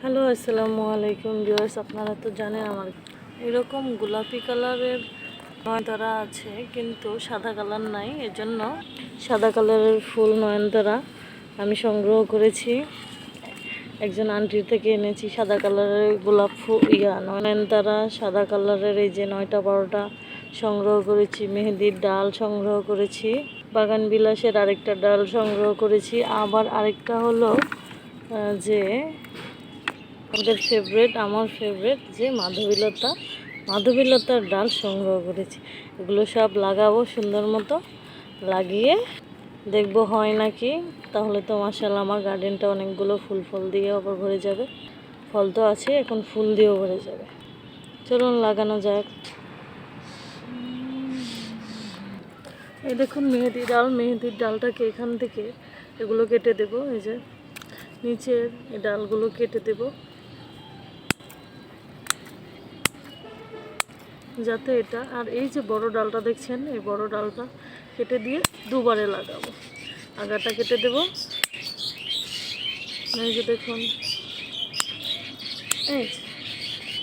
Hello, আসসালামু আলাইকুম viewers, আপনারা তো জানেন আমার এরকম গোলাপি কালারের নয়নতারা আছে, কিন্তু সাদা কালার নাই, এজন্য সাদা কালারের ফুল নয়নতারা আমি সংগ্রহ করেছি। একজন আন্টির থেকে এনেছি সাদা কালারের গোলাপ ফুল, ইয়া, নয়নতারা, সাদা কালারের এই যে নয়টা বারোটা সংগ্রহ করেছি, মেহেদির ডাল সংগ্রহ করেছি, বাগান বিলাসের আরেকটা ডাল সংগ্রহ করেছি, আবার আরেকটা হলো যে আমাদের ফেভারেট আমার ফেভারেট যে মাধবীলতা, মাধবীলতার ডাল সংগ্রহ করেছি। এগুলো সব লাগাবো সুন্দর মতো, লাগিয়ে দেখব হয় নাকি। তাহলে তো মাসাল্লাহ আমার গার্ডেনটা অনেকগুলো ফুল ফল দিয়ে আবার ভরে যাবে। ফল তো আছে, এখন ফুল দিয়েও ভরে যাবে। চলুন লাগানো যাক। এই দেখুন মেহেদি ডাল, মেহেদির ডালটাকে এখান থেকে এগুলো কেটে দেবো, এই যে নিচের এই ডালগুলো কেটে দেব। যাতে এটা, আর এই যে বড় ডালটা দেখছেন, এই বড় ডালটা কেটে দিয়ে দুবারে লাগাবো। আগাটা কেটে দেব। এই যে দেখুন। এই,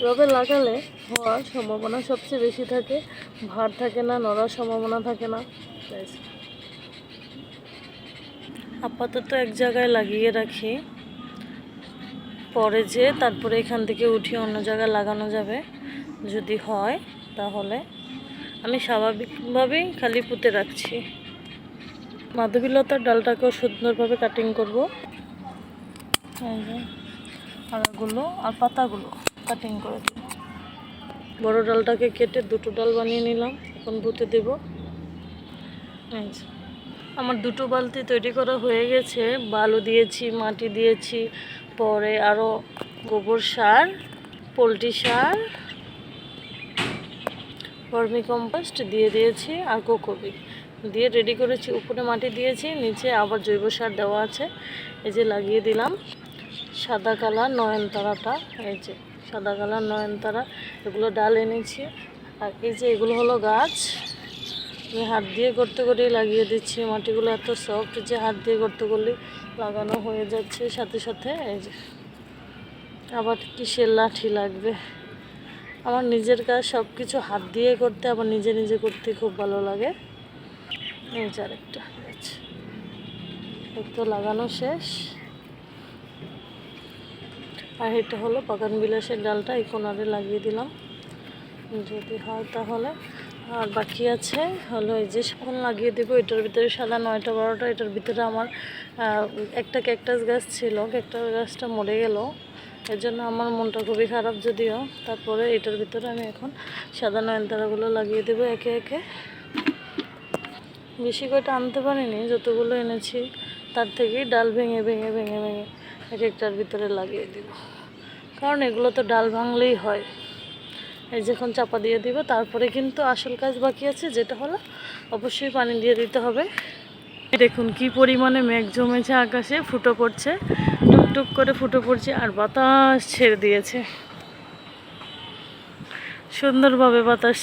রবে লাগালে হওয়ার সম্ভাবনা সবচেয়ে বেশি থাকে। ভার থাকে না, নড়ার সম্ভাবনা থাকে না। আপাতত এক জায়গায় লাগিয়ে রাখি। পরে যে তারপরে এখান থেকে উঠিয়ে অন্য জায়গায় লাগানো যাবে। যদি হয় তাহলে আমি স্বাভাবিকভাবেই খালি পুঁতে রাখছি। মাধবীলতার ডালটাকেও সুন্দরভাবে কাটিং করব। যে আর পাতাগুলো কাটিং করে দেব। বড় ডালটাকে কেটে দুটো ডাল বানিয়ে নিলাম, এখন পুঁতে দেব। আমার দুটো বালতি তৈরি করা হয়ে গেছে। বালু দিয়েছি, মাটি দিয়েছি, পরে আরও গোবর সার, পোলট্রি সার ভার্মি কম্পোস্ট দিয়ে দিয়েছি আর কোকোবি। দিয়ে রেডি করেছি, উপরে মাটি দিয়েছি, নিচে আবার জৈব সার দেওয়া আছে। এই যে লাগিয়ে দিলাম। সাদা কালার নয়নতারাটা এই যে সাদা কালার নয়নতারা, এগুলো ডাল এনেছি। আর এই যে এগুলো হলো গাছ। আমি হাত দিয়ে করতে করেই লাগিয়ে দিচ্ছি। মাটিগুলো এত সফট যে হাত দিয়ে করতে করলে লাগানো হয়ে যাচ্ছে সাথে সাথে। এই যে আবার কিসের লাঠি লাগবে। আমার নিজের কাজ সব কিছু হাত দিয়ে করতে, আমার নিজে নিজে করতে খুব ভালো লাগে। এই যে আরেকটা একটু লাগানো শেষ। আর এটা হলো বাগান বিলাসের ডালটা, এই কোনারে লাগিয়ে দিলাম। যদি হয় তাহলে আর বাকি আছে হলো এই যে এখন লাগিয়ে দেবো, এটার ভিতরে সাদা নয়টা বারোটা, এটার ভিতরে আমার একটা ক্যাকটাস গাছ ছিল, ক্যাকটাস গাছটা মরে গেল। এর জন্য আমার মনটা খুবই খারাপ যদিও। তারপরে এটার ভিতরে আমি এখন সাদা নয়নতারাগুলো লাগিয়ে দেবো একে একে। বেশি কয়টা আনতে পারিনি, যতগুলো এনেছি, তার থেকেই ডাল ভেঙে ভেঙে ভেঙে ভেঙে এক একটার ভিতরে লাগিয়ে দিব। কারণ এগুলো তো ডাল ভাঙলেই হয়। এই যখন চাপা দিয়ে দিব, তারপরে কিন্তু আসল কাজ বাকি আছে, যেটা হলো অবশ্যই পানি দিয়ে দিতে হবে। দেখুন কি পরিমাণে মেঘ জমেছে আকাশে, ফুটো পড়ছে টুকটুক করে ফুটো পড়ছে আর বাতাস ছেড়ে দিয়েছে। সুন্দরভাবে বাতাস